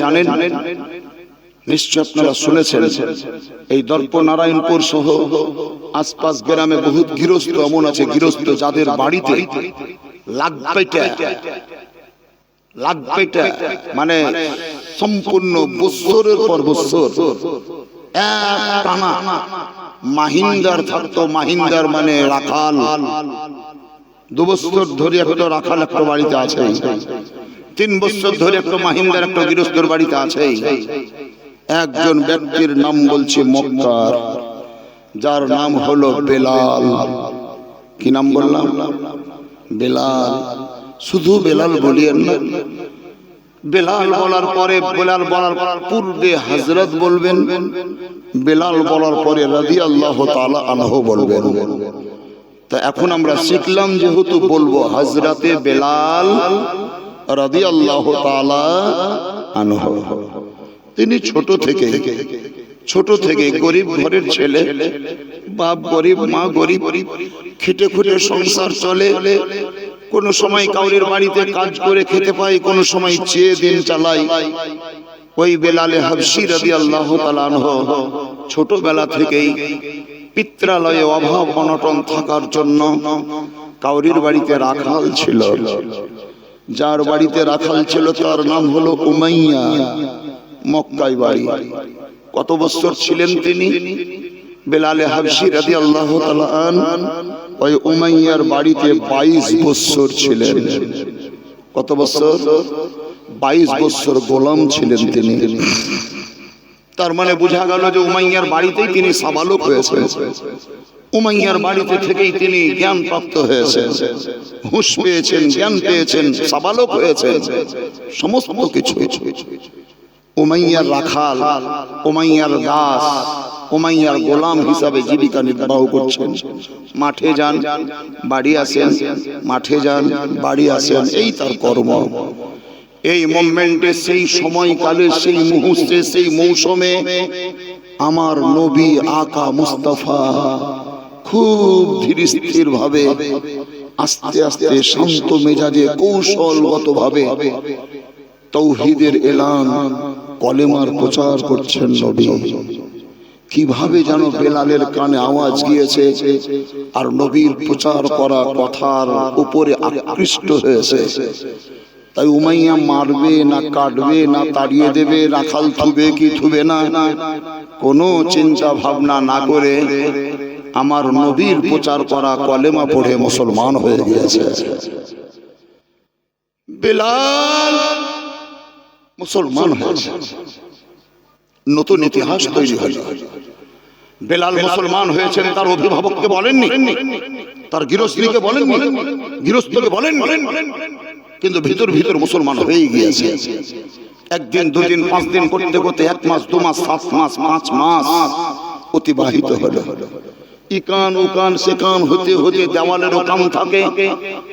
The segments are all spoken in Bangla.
জানেন নিশ্চয় আপনারা শুনেছেন, এই দর্প নারায়ণপুর সহ আশপাশ গ্রামে গৃহস্থ এমন আছে, গৃহস্থ যাদের বাড়িতে মানে সম্পূর্ণ বৎসরের পর টানা মাহিন্দার থাকতো, মাহিন্দার মানে রাখাল। দু বছর ধরে একটা রাখাল একটা বাড়িতে আছে। তিন বছর ধরে একটা মাহিন্দার একটা গৃহস্থর বাড়িতে আছে। একজন ব্যক্তির নাম বলছে মক্কার, যার নাম হলো বেলাল। কি নাম বললাম? বেলাল। শুধু বেলাল বলিয়েন না, বেলাল বলার পরে বেলাল বলার পূর্বে হজরত বলবেন, বেলাল বলার পরে রাদি আল্লাহ তালা আনহ বলবেন। তা এখন আমরা শিখলাম যেহেতু বলব হজরতে বেলাল রাদি আল্লাহ তিনি ছোট থেকে ছোট থেকে গরিব ঘরের ছেলে, বাপ গরিব, মা গরিব, খেটে খুঁটে সংসার চলে। কোন সময় কাউরির বাড়িতে কাজ করে খেতে পাই কোন সময় চেয়ে দিন চালাই ওই বেলালে হাবসি রবি আল্লাহ ছোটবেলা থেকেই পিত্রালয়ে অভাব অনটন থাকার জন্য কাউরির বাড়িতে রাখাল ছিল। যার বাড়িতে রাখাল ছিল, তার নাম হলো উমাইয়া মক্কাই বাড়ি। কত বছর ছিলেন তিনি? বেলালে হাবসি রাদি আল্লাহ ওই উমাইয়ার বাড়িতে বাইশ বছর ছিলেন। কত বছর? বাইশ বছর গোলাম ছিলেন তিনি। তার মানে বোঝা গেল যে উমাইয়ার বাড়িতেই তিনি সাবালক হয়েছে উমাইয়ার বাড়িতে থেকেই তিনি জ্ঞান প্রাপ্ত হয়েছেন। হুঁশ পেয়েছেন, জ্ঞান পেয়েছেন, সাবালক হয়েছেন, সমস্ত কিছু। উমাইয়ার রাখাল, উমাইয়ার দাস, উমাইয়ার গোলাম হিসাবে জীবিকা নির্বাহ করছেন। মাঠে যান, বাড়ি আসেন, মাঠে যান, বাড়ি আসেন, এই তার কর্ম। এই মুভমেন্টে সেই সময়কালে, সেই মুহূর্তে, সেই মৌসুমে আমার নবী আকা মুস্তাফা খুব ধীর স্থির ভাবে আস্তে আস্তে শান্ত মেজাজে কৌশলগত ভাবে তৌহিদের এলান কলেমার প্রচার করছেন নবী। কীভাবে যেন বেলালের কানে আওয়াজ গিয়েছে আর নবীর প্রচার করা কথার উপরে আকৃষ্ট হয়েছে। তাই উমাইয়া মারবে না কাটবে না তাড়িয়ে দেবে, রাখাল থুবে কি থুবে না, কোনো চিন্তা ভাবনা না করে আমার নবীর প্রচার করা কলেমা পড়ে মুসলমান হয়ে গিয়েছে। বেলাল মুসলমান হয়েছে নতুন ইতিহাস তৈরি হয়েছে বেলাল মুসলমান হয়েছেন তার অভিভাবককে বলেননি, তার গৃহস্থীকে বলেননি, গৃহস্থকে বলেন কিন্তু ভিতর ভিতর মুসলমান হয়ে গিয়েছে। একদিন, দুদিন, পাঁচ দিন করতে করতে এক মাস, দু মাস, সাত মাস, পাঁচ মাস অতিবাহিত হলো। ইকান উকান সেকান হতে হতে দেওয়ালের কাম থাকে।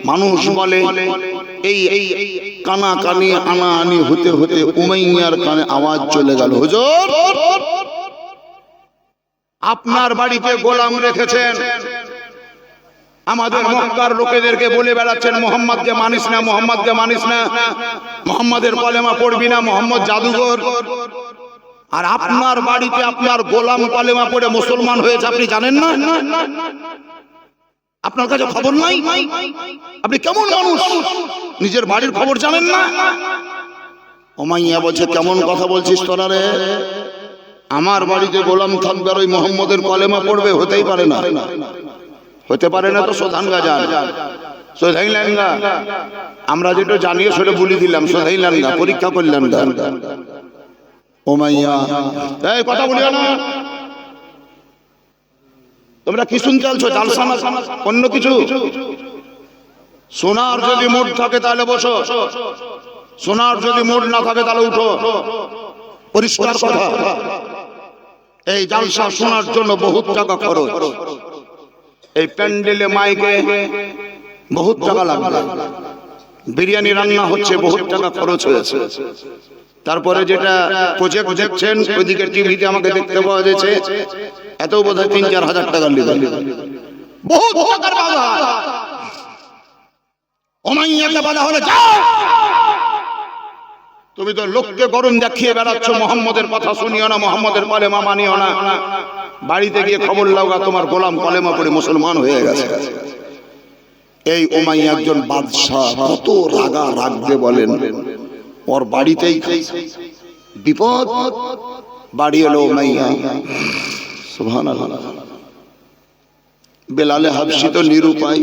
মানুষ বলে, এই এই কানা কানি আনা আনি হতে হতে উমাইয়ার কানে আওয়াজ চলে গেল। হুজুর! আপনার বাড়িতে গোলাম রেখেছেন। আমাদের মক্কার লোকেদেরকে বলে বেড়াচ্ছেন, মোহাম্মদকে মানিস না, মোহাম্মদকে মানিস না। মোহাম্মদের কলেমা পড়বি না, মোহাম্মদ জাদুঘর। আর আপনার বাড়িতে আপনার গোলাম কলেমা পড়ে মুসলমান হয়েছে, আপনি জানেন না? আপনার কাছে খবর নাই? আপনি কেমন মানুষ? নিজের বাড়ির খবর জানেন না? ওমাইয়া বলছে, কেমন কথা বলছিস তোরা রে? আমার বাড়িতে গোলাম থাকবে আর ওই মোহাম্মদের কলেমা পড়বে, হতেই পারে না। হতে পারে না তো সোধান গাজান সোধাই আমরা যেটা জানিয়ে সেটা বলে দিলাম সোধাই লাঙ্গা পরীক্ষা করলেন ওমাইয়া এই কথা বলিও না। তোমরা কি শুনতে চালছো জালসা না? অন্য কিছু? সোনার যদি মুড থাকে তাহলে বসো। সোনার যদি মুড না থাকে তাহলে উঠো। পরিষ্কার কথা। এই জালসা শোনার জন্য বহুত টাকা খরচ। এই প্যান্ডেলে মাইকে বহুত টাকা লাগবে। বিরিয়ানি রান্না হচ্ছে বহুত টাকা খরচ হয়েছে। তারপরে যেটা প্রজেক্ট দেখছেন ওইদিকে টিভিতে আমাকে দেখতে পাওয়া যাচ্ছে। এত বোধ হয় তিন চার হাজার টাকার টাকার বলা হলো যাও! তুমি তো লোককে গরম দেখিয়ে বেড়াচ্ছ মোহাম্মদের কথা শুনিও না মোহাম্মদের কলেমা মানিও না। বাড়িতে গিয়ে খবর লাউগা তোমার গোলাম কলেমা পড়ে মুসলমান হয়ে গেছে। এই ওমাই একজন বাদশাহ কত রাগা রাখবে বলেন। ওর বাড়িতেই বিপদ বাড়ি এলো ওমাইয়া সুবহানাল্লাহ বেলালে হাবসি তো নিরুপায়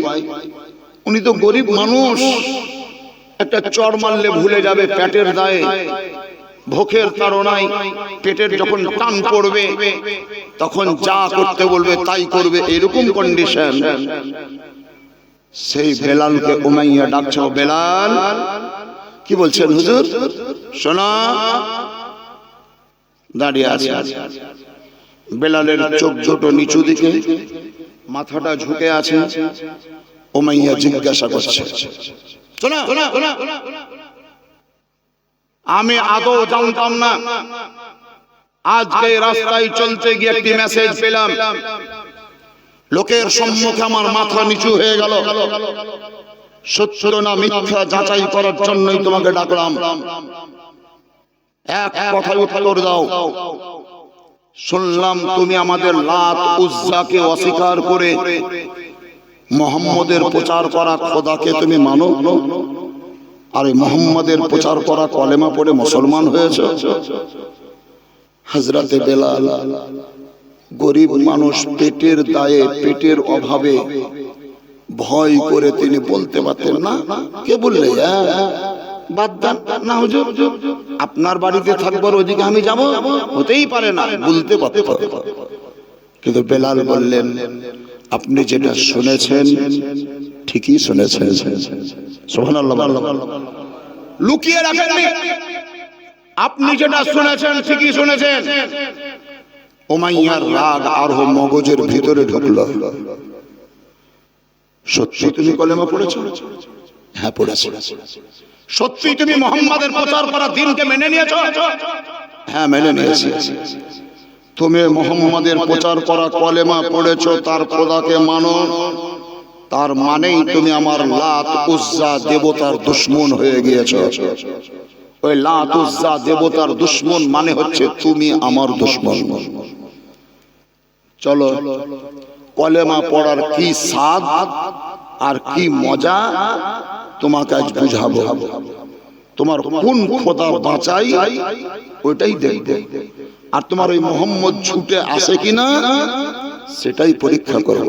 উনি তো গরিব মানুষ একটা চর মারলে ভুলে যাবে, পেটের দায়ে। ভোকের তাড়নায় পেটের যখন টান পড়বে, তখন যা করতে বলবে তাই করবে, এরকম কন্ডিশন সেই বেলালকে উমাইয়া ডাকছ বেলাল কি বলছেন হুজুর? শোনা, দাঁড়িয়ে আছে। বেলালের চোখ ছোট নিচু দিকে, মাথাটা ঝুঁকে আছে। ওমাইয়া জিজ্ঞাসা করছে আমি আদৌ জানতাম না, আজকে রাস্তায় চলতে গিয়ে একটি মেসেজ পেলাম। লোকের সম্মুখে আমার মাথা নিচু হয়ে গেল। সত্য না মিথ্যা যাচাই করার জন্যই তোমাকে ডাকলাম। এক কথায় উত্তর দাও। শুনলাম তুমি আমাদের লাত উজ্জাকে অস্বীকার করে মোহাম্মদের প্রচার করা খোদাকে তুমি মানো? আর মোহাম্মদের প্রচার করা কলেমা পড়ে মুসলমান হয়েছে? হজরতে বেলাল গরিব মানুষ পেটের দায়ে পেটের অভাবে ভয় করে তিনি বলতে পারতেন না। কে বললে বাদ আপনার বাড়িতে থাকবার ওইদিকে আমি যাব। হতেই পারে না, বলতে পারত। কিন্তু বেলাল বললেন, আপনি যেটা শুনেছেন, ঠিকই শুনেছেন। লুকিয়ে রাখেননি আপনি যেটা শুনেছেন, ঠিকই শুনেছেন। ওমাইয়ার রাগ আর মগজের ভিতরে ঢুকলো। সত্যি তুমি কলেমা পড়েছো? হ্যাঁ পড়েছি। সত্যি তুমি মোহাম্মদের প্রচার করা দিনকে মেনে নিয়েছো? হ্যাঁ মেনে নিয়েছি। তুমি মোহাম্মদের প্রচার করা কলেমা পড়েছো তার খোদাকে মানো। তার মানেই তুমি আমার লাত উজ্জা দেবতার দুশ্মন হয়ে গিয়েছো। ওই লাত উজ্জা দেবতার দুশ্মন মানে হচ্ছে তুমি আমার দুশ্মন। চলো কলেমা পড়ার কি স্বাদ আর কি মজা তোমাকে আজ বুঝাবো। তোমার কোন খোদা বাঁচাই, ওইটাই দেখবে। আর তোমার ওই মোহাম্মদ ছুটে আসে কিনা সেটাই পরীক্ষা করব।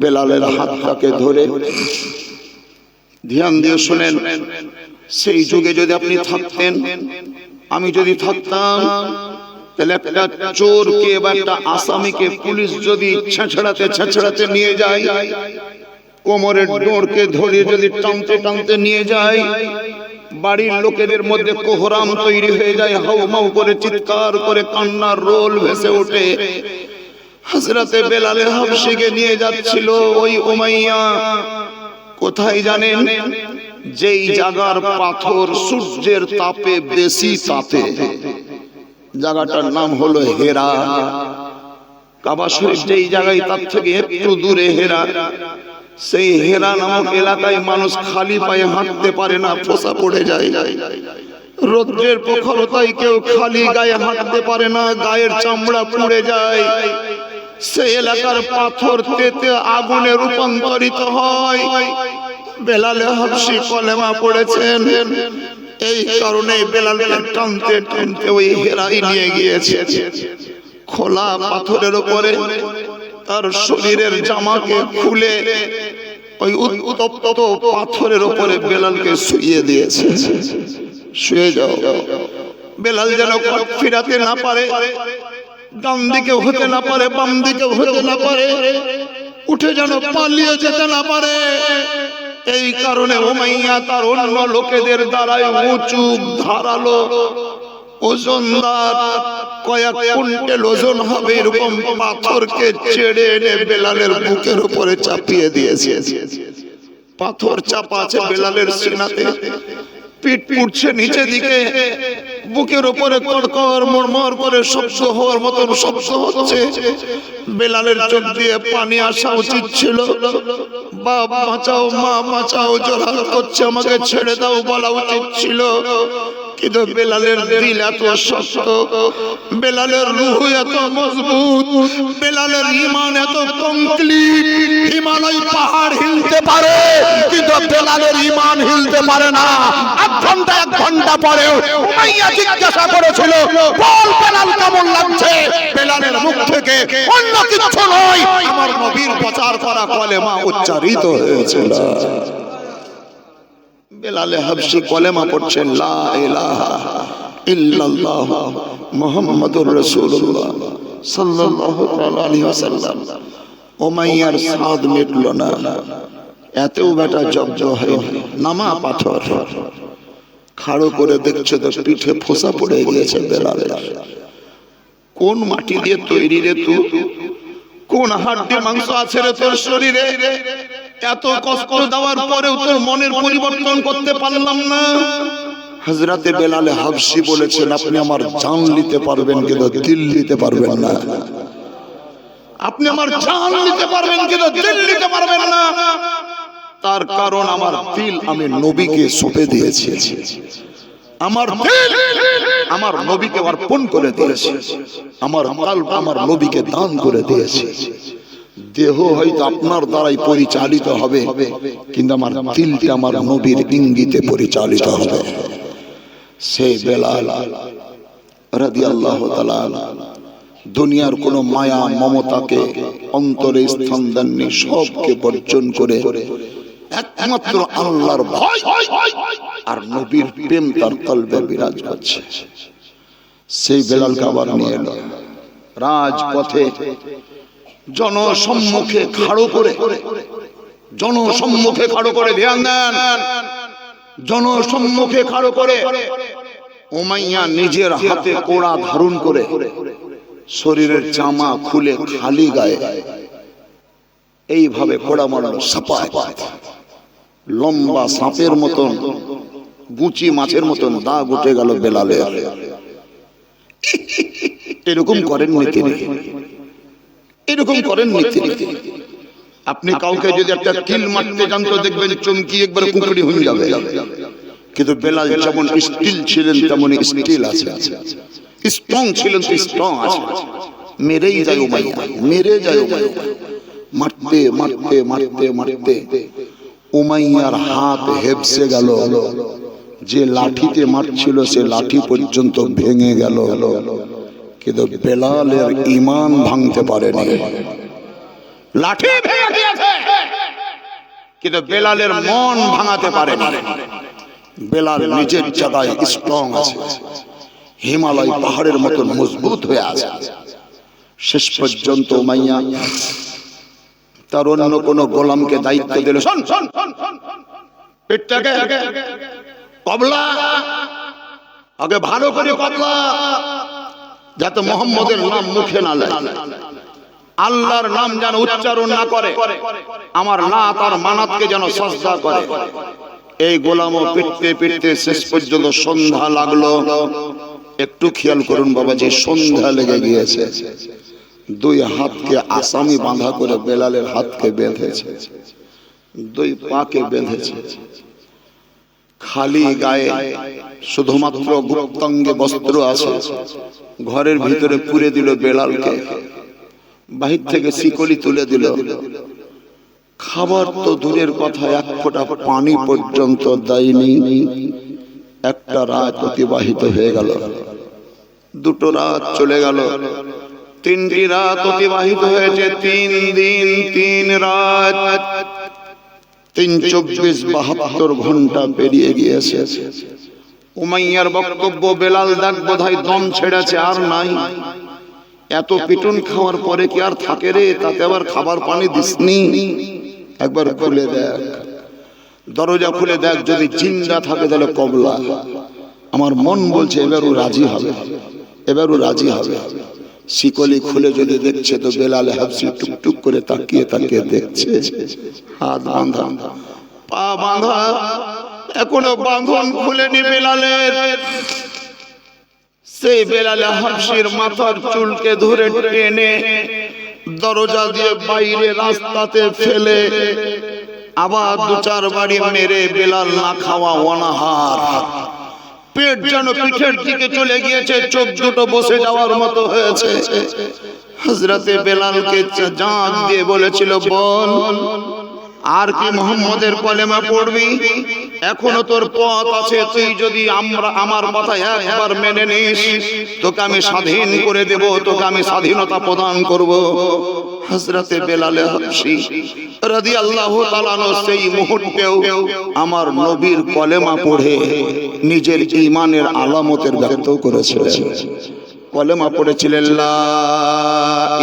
বেলালের হাতটাকে ধরে ধ্যান দিয়ে শোনেন, সেই যুগে যদি আপনি থাকতেন, আমি যদি থাকতাম তাহলে একটা চোরকে বা একটা আসামিকে পুলিশ যদি ছেঁচড়াতে ছেঁচড়াতে নিয়ে যায়, কোমরের ডোরকে ধরে যদি টানতে টানতে নিয়ে যায়, বাড়ির লোকেদের মধ্যে কোহরাম তৈরি হয়ে যায়, হাউমাউ করে, চিৎকার করে, কান্নার রোল ভেসে ওঠে। হাজরাতে বেলালে হাবসিকে নিয়ে যাচ্ছিল ওই উমাইয়া। কোথায় জানেন? যেই জাগার পাথর সূর্যের তাপে বেশি তাপে। জায়গাটার নাম হলো হেরা। কাবা শরীফ যেই জায়গায় তার থেকে একটু দূরে হেরা। সেই হেরা নামক এলাকায় মানুষ খালি পায়ে হাঁটতে পারে না, ফোসা পড়ে যায়। রৌদ্রের প্রখরতায় কেউ খালি গায়ে হাঁটতে পারে না, গায়ের চামড়া পুড়ে যায়। সেই এলাকার পাথর তেতে আগুনে রূপান্তরিত হয়। বেলালে হাবসি কলেমা পড়েছেন এই কারণে বেলাল টানতে টানতে ওই হেরাই নিয়ে গিয়েছে। খোলা পাথরের উপরে তার শরীরের জামাকে খুলে ওই উত্তপ্ত পাথরের উপরে বেলালকে শুইয়ে দিয়েছে। শুয়ে যাও। বেলাল যেন ফিরাতে না পারে ডান দিকে হতে না পারে বাম দিকে হতে না পারে, উঠে যেন পালিয়ে যেতে না পারে। এই কারণে ওমাইয়া তার অন্য লোকেদের দ্বারাই উঁচু, ধারালো ওজনদার কয়েক কুইন্টাল ওজন হবে এরকম পাথরকে চেড়ে এনে বেলালের বুকের উপরে চাপিয়ে দিয়েছে। পাথর চাপা আছে বেলালের সিনাতে। পিঠ পুটছে নিচে দিকে। বুকের উপরে কড়কর মরমর করে শব্দ হওয়ার মতন শব্দ হচ্ছে। বেলালের চোখ দিয়ে পানি আসা উচিত ছিল। বাবা বাঁচাও, মা, বাঁচাও জোরাল করছে, আমাকে ছেড়ে দাও বলা উচিত ছিল। কিন্তু বেলালের দিল এত শক্ত, বেলালের রুহ এত মজবুত, বেলালের ইমান এত কমপ্লিট। হিমালয় পাহাড় হিলতে পারে, কিন্তু বেলালের ইমান হিলতে পারে না। এক ঘণ্টা এক ঘণ্টা পরে উমাইয়া জিজ্ঞাসা করেছিল, বল বেলাল কেমন লাগছে? বেলালের মুখ থেকে অন্য কিছু নয়, আমার নবীর প্রচার করা কলেমা উচ্চারিত হয়েছিল। বেলালে হাবশি কলেমা পড়ছেন, লা ইলাহা ইল্লাল্লাহ মুহাম্মাদুর রাসূলুল্লাহ সাল্লাল্লাহু তাআলা আলাইহি ওয়াসাল্লাম। ওমাইয়ার সাদ মিটলো না। এতেও বেটা জব্দ হয়নি। নামা পাথর। খাড়ো করে দেখছে তো পিঠে ফোসা পড়ে গিয়েছে বেলালে। কোন মাটি দিয়ে তৈরি রে তুই? কোন হাড্ডি মাংস আছে রে তোর শরীরে? এত কষ্ট দেওয়ার পরেও তোর মনের পরিবর্তন করতে পারলাম না। হজরতে বেলালে হাবসি বলেছেন আপনি আমার জান নিতে পারবেন কিন্তু দিল নিতে পারবেন না। আপনি আমার জান নিতে পারবেন কিন্তু দিল নিতে পারবেন না। তার কারণ আমার দিল আমি নবীকে সঁপে দিয়েছি। আমার দিল আমার নবীকে অর্পণ করে দিয়েছে। আমার কাল্প আমার নবীকে দান করে দিয়েছে। দেহ হয়তো আপনার দ্বারাই পরিচালিত হবে, কিন্তু আমার দিলটা আমার নবীর ইঙ্গিতে পরিচালিত হবে। সেই বেলাল রাদিয়াল্লাহু তাআলা দুনিয়ার কোন মায়া মমতাকে অন্তরে স্থান দেননি, সবকে বর্জন করে একমাত্র আল্লাহর ভয় আর নবীর প্রেম তার কলবে বিরাজ করছে। সেই বেলালকে আবার নিয়ে এলো। রাজপথে জনসম্মুখে খাড়ো করে। জনসম্মুখে খাড়ো করে, ধ্যান দেন। জনসম্মুখে খাড়ো করে। ওমাইয়া নিজের হাতে কোড়া ধারণ করে শরীরের জামা খুলে খালি গায়ে এইভাবে কোড়া মারলো, সাপায়। লম্বা সাপের মতন গুচি মাছের মতন দাগ উঠে গেল বেলালে এরকম করেন তিনি। এরকম করেন করেননি তিনি আপনি কাউকে যদি একটা কিল মারতে যান তো দেখবেন চমকি একবার কুকুরি হয়ে যাবে। কিন্তু বেলাল যেমন স্টিল ছিলেন তেমন স্টিল আছে। স্ট্রং ছিলেন তো স্ট্রং আছে। মেরেই যায় উমাইয়া মেরে যায় উমাইয়া মারতে মারতে মারতে মারতে। উমাইয়ার হাত হেপসে গেল। যে লাঠিতে মারছিল সে লাঠি পর্যন্ত ভেঙে গেল। কিন্তু বেলালের ইমান ভাঙতে পারেনি। লাঠি ভেঙে গিয়েছে কিন্তু বেলালের মন ভাঙাতে পারে বেলাল নিজের জায়গায় স্ট্রং আছে। হিমালয় পাহাড়ের মতো মজবুত হয়ে আছে। শেষ পর্যন্ত মাইয়া তার অন্য কোন গোলামকে দায়িত্ব দিল শোন। পেটটাকে কবলা, আগে ভালো করে কবলা যাতে মোহাম্মদের নাম মুখে না লাগে আল্লাহর নাম যেন উচ্চারণ না করে, আমার না তার মানাতকে যেন সস্তা করে। এই গোলামও পিটতে পিটতে শেষ পর্যন্ত সন্ধ্যা লাগল। একটু খেয়াল করুন বাবা যে সন্ধ্যা লেগে গিয়েছে। দুই হাতকে আসামি বাঁধা করে বেলালের হাতকে বেঁধেছে। দুই পাকে বেঁধেছে। খালি গায়ে শুধুমাত্র গুপ্তাঙ্গে বস্ত্র আছে। ঘরের ভিতরে পুরে দিল বেলালকে। বাহির থেকে শিকলি তুলে দিল। খাবার তো দূরের কথা এক ফোঁটা পানি পর্যন্ত দেয়নি। একটা রাত অতিবাহিত হয়ে গেল। দুটো রাত চলে গেল। তিনটি রাত অতিবাহিত হয়েছে। তিন দিন তিন রাত। তিন চব্বিশ বাহাত্তর ঘণ্টা পেরিয়ে গিয়েছে। উমাইয়ার বক্তব্য বেলাল দাগ বোধহয় দম ছেড়েছে, আর নাই। এত পিটুন খাওয়ার পরে কি আর থাকে রে? তাতে আবার খাবার পানি দিসনি? একবার খুলে দেখ। দরজা খুলে দেখ, যদি জিন্দা থাকে তাহলে কবলা। আমার মন বলছে, এবারও রাজি হবে। এবারও রাজি হবে। শিকলি খুলে যদি দেখছে তো বেলাল হাফসি টুকটুক করে তাকিয়ে তাকিয়ে দেখছে। হাত বাঁধা। পা বাঁধা। এখনও বাঁধন খুলেনি বেলালের। সেই বেলালে হাফসির মাথার চুলকে ধরে টেনে দরজা দিয়ে বাইরে রাস্তাতে ফেলে আবার দু চার বাড়ি মেরে বেলাল না খাওয়া অনাহার। পেট যেন পিঠের দিকে চলে গিয়েছে, চোখ দুটো বসে যাওয়ার মতো হয়েছে। হজরতে বেলালকে জাঁক দিয়ে বলেছিল বল আর কি মোহাম্মদের কলেমা পড়বি? এখনও তোর পথ আছে, তুই যদি আমরা, আমার কথা একবার মেনে নিস, তোকে আমি স্বাধীন করে দেব, তোকে আমি স্বাধীনতা প্রদান করব। হজরতে বেলালে হাসি রাদি আল্লাহ তালানো সেই মুহূর্তেও আমার নবীর কলেমা পড়ে নিজের ইমানের আলামতের ব্যক্ত করেছিলেন। কলেমা পড়েছিলেন, লা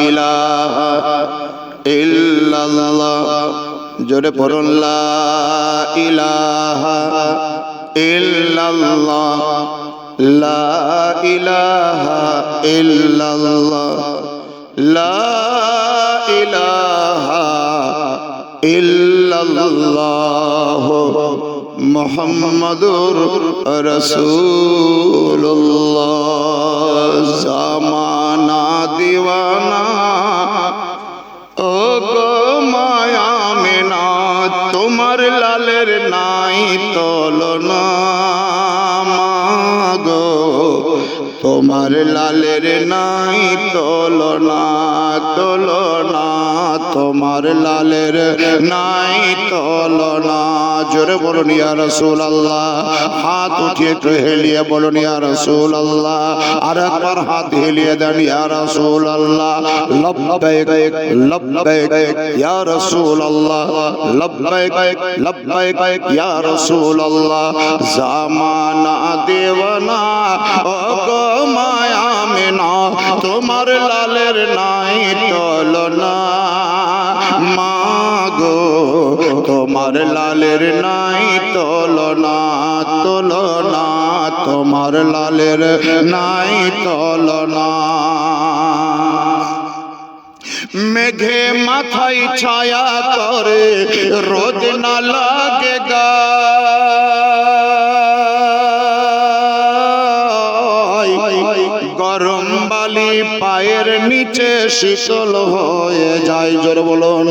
ইলাহা ইল্লাল্লাহ। জোরে পড়ুন, লা ইলাহা ইল্লাল্লাহ। লা ইলাহা ইল্লাল্লাহ। লা ইলাহা ইল্লাল্লাহ মুহাম্মাদুর রাসূলুল্লাহ। জামানা, দিওয়ানা ও গো মায়া মেনা, তোমার লালের নাই তলনা তোমার লালের নাই তলনা তলনা তোমার লালের নাই তলনা। জোরে বলুন, ইয়া রাসূলুল্লাহ। হাত উঠিয়ে একটু হেলিয়ে বলুন, ইয়া রাসূলুল্লাহ। আর একবার হাত হেলিয়ে দেন, ইয়া রাসূলুল্লাহ। লব্বাইক লব্বাইক, ইয়া রাসূলুল্লাহ। লব্বাইক লব্বাইক, ইয়া রাসূলুল্লাহ। জামানা দেওয়ানা, ও গো মায়া মেনা, তোমার লালের নাই তলনা। মাগো তোমার লালের নাই তলনা তলনা, তোমার লালের নাই তলনা মেঘে মাথায় ছায়া করে রোদ না লাগে গায়। শীতল হয়ে যায়, জোর বলুন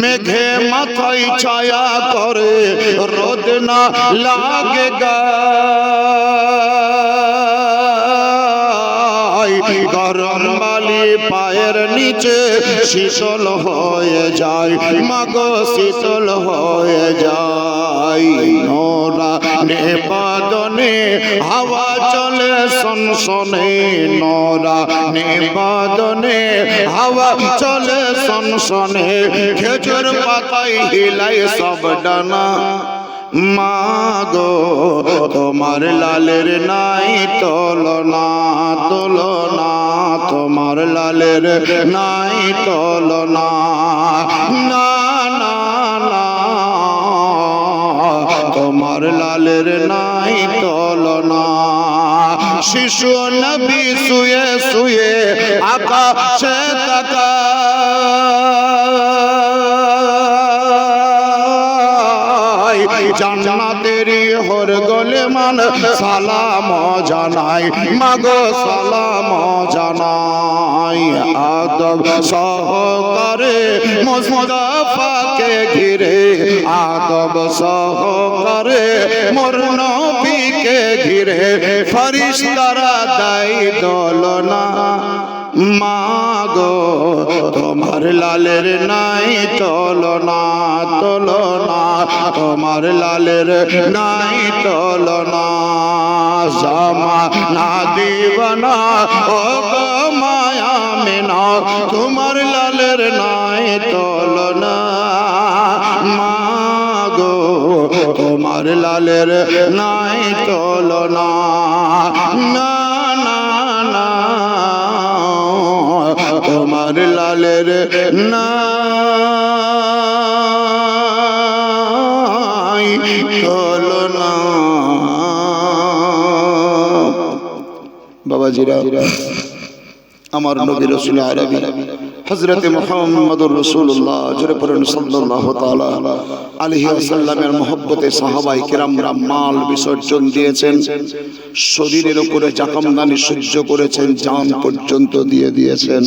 মেঘে মাথায় ছায়া করে, রোদ না লাগে। গরম বালি পায়ের নিচে শীতল হয়ে যায়, মাগো শীতল হয়ে যায় নোরা নেবাদনে হাওয়া চলে সনসনে নোরা নেবাদনে। হাওয়া চলে সনসনে খেজুর পাতায় হিলাই সব ডানা। মাগো, তোমার লালের নাই তলনা তলনা, তোমার লালের নাই তলনা। না না না তোমার লালের নাই তলনা। শিশু নবী শুয়ে শুয়ে আকাশে তাকা জান্নাতেরি হর গলে মান সালাম জানাই। মাগো সালাম জানাই। আদব সহকারে মুস্তাফাকে ঘিরে আদব সহকারে মোর নবীকে ঘিরে ফরিস্তারা দাই দলনা মাগো, তোমার লালের নাই তলনা তলনা, তোমার লালের নাই তলনা। জামা না দিবানা, ও মায়া মেনা, তোমার লালের নাই তলনা। লালের নাই তলনা। না না না, তোমার লালের নাই তলনা। বাবাজিরা, আমার নবী রসুল আরবি। হজরত মোহাম্মদুর রসুল্লাহ জোরে পড়েন সাল্লাল্লাহু তাআলা আলাইহি ওয়াসাল্লামের মহব্বতে সাহাবাই কিরামরা মাল বিসর্জন দিয়েছেন শরীরের উপরে জাকামদানি সহ্য করেছেন জান পর্যন্ত দিয়ে দিয়েছেন।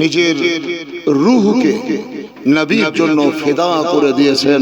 নিজের রুহকে নবীর জন্য ফিদা করে দিয়েছেন।